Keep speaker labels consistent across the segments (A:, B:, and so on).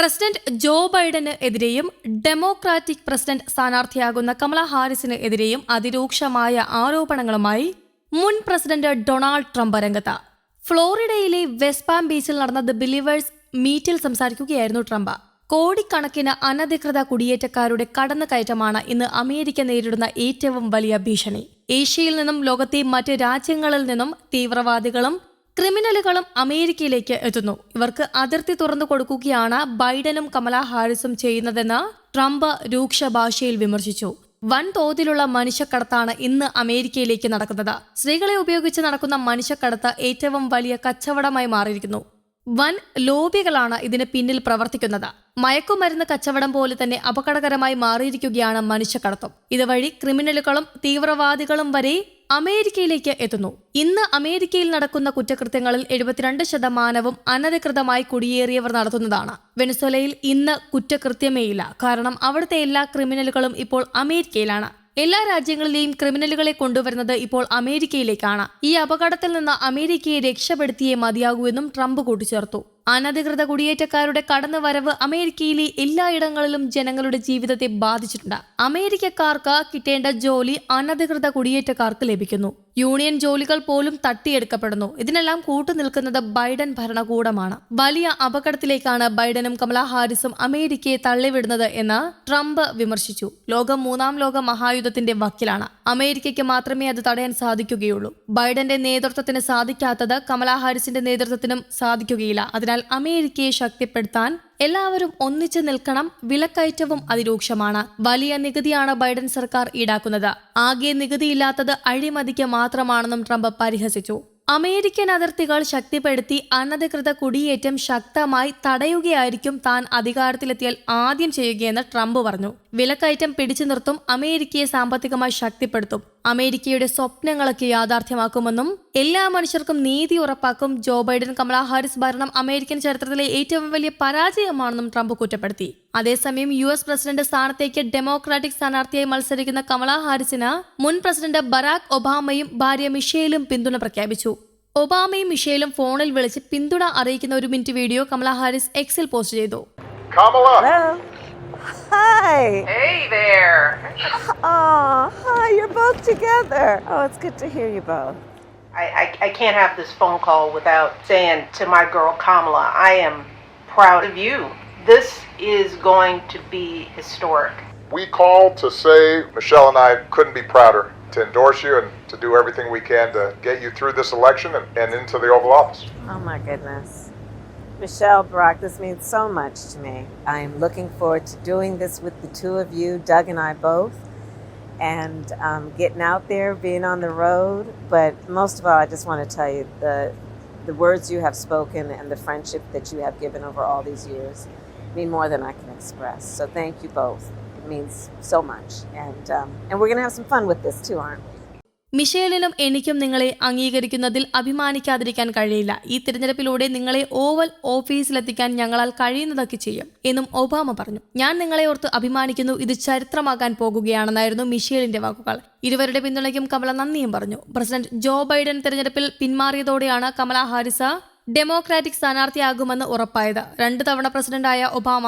A: President Joe ബൈഡന് എതിരെയും democratic president സ്ഥാനാർത്ഥിയാകുന്ന കമല ഹാരിസിന് എതിരെയും അതിരൂക്ഷമായ ആരോപണങ്ങളുമായി മുൻ പ്രസിഡന്റ് ഡൊണാൾഡ് ട്രംപ് രംഗത്ത് ഫ്ലോറിഡയിലെ വെസ്പാം ബീച്ചിൽ നടന്ന ദ ബിലീവേഴ്സ് മീറ്റിൽ സംസാരിക്കുകയായിരുന്നു ട്രംപ്. കോടിക്കണക്കിന് അനധികൃത കുടിയേറ്റക്കാരുടെ കടന്നുകയറ്റമാണ് ഇന്ന് അമേരിക്ക നേരിടുന്ന ഏറ്റവും വലിയ ഭീഷണി. ഏഷ്യയിൽ നിന്നും ലോകത്തെ മറ്റ് രാജ്യങ്ങളിൽ നിന്നും തീവ്രവാദികളും ക്രിമിനലുകളും അമേരിക്കയിലേക്ക് എത്തുന്നു. ഇവർക്ക് അതിർത്തി തുറന്നു കൊടുക്കുകയാണ് ബൈഡനും കമല ഹാരിസും ചെയ്യുന്നതെന്ന് ട്രംപ് രൂക്ഷ ഭാഷയിൽ വിമർശിച്ചു. വൻതോതിലുള്ള മനുഷ്യക്കടത്താണ് ഇന്ന് അമേരിക്കയിലേക്ക് നടക്കുന്നത്. സ്ത്രീകളെ ഉപയോഗിച്ച് നടക്കുന്ന മനുഷ്യക്കടത്ത് ഏറ്റവും വലിയ കച്ചവടമായി മാറിയിരിക്കുന്നു. വൻ ലോബികളാണ് ഇതിന് പിന്നിൽ പ്രവർത്തിക്കുന്നത്. മയക്കുമരുന്ന് കച്ചവടം പോലെ തന്നെ അപകടകരമായി മാറിയിരിക്കുകയാണ് മനുഷ്യക്കടത്തം. ഇതുവഴി ക്രിമിനലുകളും തീവ്രവാദികളും വരെ അമേരിക്കയിലേക്ക് എത്തുന്നു. ഇന്ന് അമേരിക്കയിൽ നടക്കുന്ന കുറ്റകൃത്യങ്ങളിൽ എഴുപത്തിരണ്ട് ശതമാനവും അനധികൃതമായി കുടിയേറിയവർ നടത്തുന്നതാണ്. വെനസ്വലയിൽ ഇന്ന് കുറ്റകൃത്യമേയില്ല. കാരണം അവിടുത്തെ എല്ലാ ക്രിമിനലുകളും ഇപ്പോൾ അമേരിക്കയിലാണ്. എല്ലാ രാജ്യങ്ങളിലെയും ക്രിമിനലുകളെ കൊണ്ടുവരുന്നത് ഇപ്പോൾ അമേരിക്കയിലേക്കാണ്. ഈ അപകടത്തിൽ നിന്ന് അമേരിക്കയെ രക്ഷപ്പെടുത്തിയേ മതിയാകൂ എന്നും ട്രംപ് കൂട്ടിച്ചേർത്തു. അനധികൃത കുടിയേറ്റക്കാരുടെ കടന്നുവരവ് അമേരിക്കയിലെ എല്ലായിടങ്ങളിലും ജനങ്ങളുടെ ജീവിതത്തെ ബാധിച്ചിട്ടുണ്ട്. അമേരിക്കക്കാർക്ക് കിട്ടേണ്ട ജോലി അനധികൃത കുടിയേറ്റക്കാർക്ക് ലഭിക്കുന്നു. യൂണിയൻ ജോലികൾ പോലും തട്ടിയെടുക്കപ്പെടുന്നു. ഇതിനെല്ലാം കൂട്ടുനിൽക്കുന്നത് ബൈഡൻ ഭരണകൂടമാണ്. വലിയ അപകടത്തിലേക്കാണ് ബൈഡനും കമല ഹാരിസും അമേരിക്കയെ തള്ളിവിടുന്നത് എന്ന് ട്രംപ് വിമർശിച്ചു. ലോകം മൂന്നാം ലോക മഹായുദ്ധത്തിന്റെ വക്കിലാണ്. അമേരിക്കയ്ക്ക് മാത്രമേ അത് തടയാൻ സാധിക്കുകയുള്ളൂ. ബൈഡന്റെ നേതൃത്വത്തിന് സാധിക്കാത്തത് കമലാ ഹാരിസിന്റെ നേതൃത്വത്തിനും സാധിക്കുകയില്ല. അതിനാൽ അമേരിക്കയെ ശക്തിപ്പെടുത്താൻ എല്ലാവരും ഒന്നിച്ചു നിൽക്കണം. വിലക്കയറ്റവും അതിരൂക്ഷമാണ്. വലിയ നികുതിയാണ് ബൈഡൻ സർക്കാർ ഈടാക്കുന്നത്. ആകെ നികുതിയില്ലാത്തത് അഴിമതിക്ക് മാത്രമാണെന്നും ട്രംപ് പരിഹസിച്ചു. അമേരിക്കൻ അതിർത്തികൾ ശക്തിപ്പെടുത്തി അനധികൃത കുടിയേറ്റം ശക്തമായി തടയുകയായിരിക്കും താൻ അധികാരത്തിലെത്തിയാൽ ആദ്യം ചെയ്യുകയെന്ന് ട്രംപ് പറഞ്ഞു. വിലക്കയറ്റം പിടിച്ചു നിർത്തും അമേരിക്കയെ സാമ്പത്തികമായി ശക്തിപ്പെടുത്തും. അമേരിക്കയുടെ സ്വപ്നങ്ങളൊക്കെ യാഥാർത്ഥ്യമാക്കുമെന്നും എല്ലാ മനുഷ്യർക്കും നീതി ഉറപ്പാക്കും. ജോ ബൈഡൻ കമലാ ഹാരിസ് ഭരണം അമേരിക്കൻ ചരിത്രത്തിലെ ഏറ്റവും വലിയ പരാജയമാണെന്നും ട്രംപ് കുറ്റപ്പെടുത്തി. അതേസമയം യു എസ് പ്രസിഡന്റ് സ്ഥാനത്തേക്ക് ഡെമോക്രാറ്റിക് സ്ഥാനാർത്ഥിയായി മത്സരിക്കുന്ന കമലാ ഹാരിസിന് മുൻ പ്രസിഡന്റ് ബറാക് ഒബാമയും ഭാര്യ മിഷേലും പിന്തുണ പ്രഖ്യാപിച്ചു ഒബാമയും മിഷേലും ഫോണിൽ വിളിച്ച് പിന്തുണ അറിയിക്കുന്ന ഒരു മിനിറ്റ് വീഡിയോ കമലാ ഹാരിസ് എക്സിൽ പോസ്റ്റ് ചെയ്തു.
B: Hi.
C: Hey there.
B: Oh, hi. You're both together. Oh, it's good to hear you both.
C: I, I, I can't have this phone call without saying to my girl Kamala, I am proud of you. This is going to be historic.
D: We called to say Michelle and I couldn't be prouder to endorse you and to do everything we can to get you through this election and, and into the Oval Office.
B: Oh, my goodness. Michelle Brock, this means so much to me. I'm looking forward to doing this with the two of you, Doug and I both, and um, getting out there, being on the road. But most of all, I just want to tell you the the words you have spoken and the friendship that you have given over all these years mean more than I can express. So thank you both. It means so much, and um, and we're going to have some fun with this too, aren't we?
A: മിഷേലിനും എനിക്കും നിങ്ങളെ അംഗീകരിക്കുന്നതിൽ അഭിമാനിക്കാതിരിക്കാൻ കഴിയില്ല ഈ തിരഞ്ഞെടുപ്പിലൂടെ നിങ്ങളെ oval ഓഫീസിലെത്തിക്കാൻ ഞങ്ങളാൽ കഴിയുന്നതൊക്കെ ചെയ്യും എന്നും Obama പറഞ്ഞു ഞാൻ നിങ്ങളെ ഓർത്ത് അഭിമാനിക്കുന്നു ഇത് ചരിത്രമാകാൻ പോകുകയാണെന്നായിരുന്നു മിഷേലിന്റെ വാക്കുകൾ ഇരുവരുടെ പിന്തുണയ്ക്കും കമല നന്ദിയും പറഞ്ഞു പ്രസിഡന്റ് ജോ ബൈഡൻ തിരഞ്ഞെടുപ്പിൽ പിന്മാറിയതോടെയാണ് കമല ഹാരിസ ഡെമോക്രാറ്റിക് സ്ഥാനാർത്ഥിയാകുമെന്ന് ഉറപ്പായത്. രണ്ടു തവണ പ്രസിഡന്റായ ഒബാമ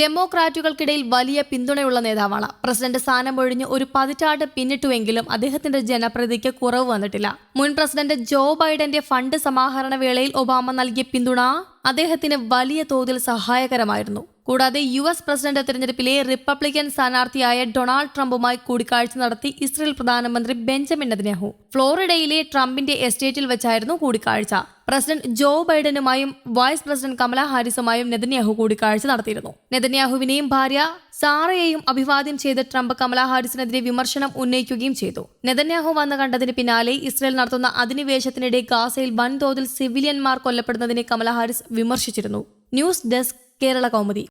A: ഡെമോക്രാറ്റുകൾക്കിടയിൽ വലിയ പിന്തുണയുള്ള നേതാവാണ്. പ്രസിഡന്റ് സ്ഥാനം ഒഴിഞ്ഞ് ഒരു പതിറ്റാണ്ട് പിന്നിട്ടുവെങ്കിലും അദ്ദേഹത്തിന്റെ ജനപ്രതിക്ക് കുറവ് വന്നിട്ടില്ല. മുൻ പ്രസിഡന്റ് ജോ ബൈഡന്റെ ഫണ്ട് സമാഹരണ വേളയിൽ ഒബാമ നൽകിയ പിന്തുണ അദ്ദേഹത്തിന് വലിയ തോതിൽ സഹായകരമായിരുന്നു. കൂടാതെ യു എസ് പ്രസിഡന്റ് തെരഞ്ഞെടുപ്പിലെ റിപ്പബ്ലിക്കൻ സ്ഥാനാർത്ഥിയായ ഡൊണാൾഡ് ട്രംപുമായി കൂടിക്കാഴ്ച നടത്തി ഇസ്രയേൽ പ്രധാനമന്ത്രി ബെഞ്ചമിൻ നെതന്യാഹു. ഫ്ലോറിഡയിലെ ട്രംപിന്റെ എസ്റ്റേറ്റിൽ വെച്ചായിരുന്നു കൂടിക്കാഴ്ച. പ്രസിഡന്റ് ജോ ബൈഡനുമായും വൈസ് പ്രസിഡന്റ് കമല ഹാരിസുമായും നെതന്യാഹു കൂടിക്കാഴ്ച നടത്തിയിരുന്നു. നെതന്യാഹുവിനെയും ഭാര്യ സാറയെയും അഭിവാദ്യം ചെയ്ത് ട്രംപ് കമല ഹാരിസിനെതിരെ വിമർശനം ഉന്നയിക്കുകയും ചെയ്തു. നെതന്യാഹു വന്നു കണ്ടതിന് പിന്നാലെ ഇസ്രയേൽ നടത്തുന്ന അധിനിവേശത്തിനിടെ ഗാസയിൽ വൻതോതിൽ സിവിലിയന്മാർ കൊല്ലപ്പെടുന്നതിനെ Kamala Harris വിമർശിച്ചിരുന്നു. News desk Kerala Kaumudi.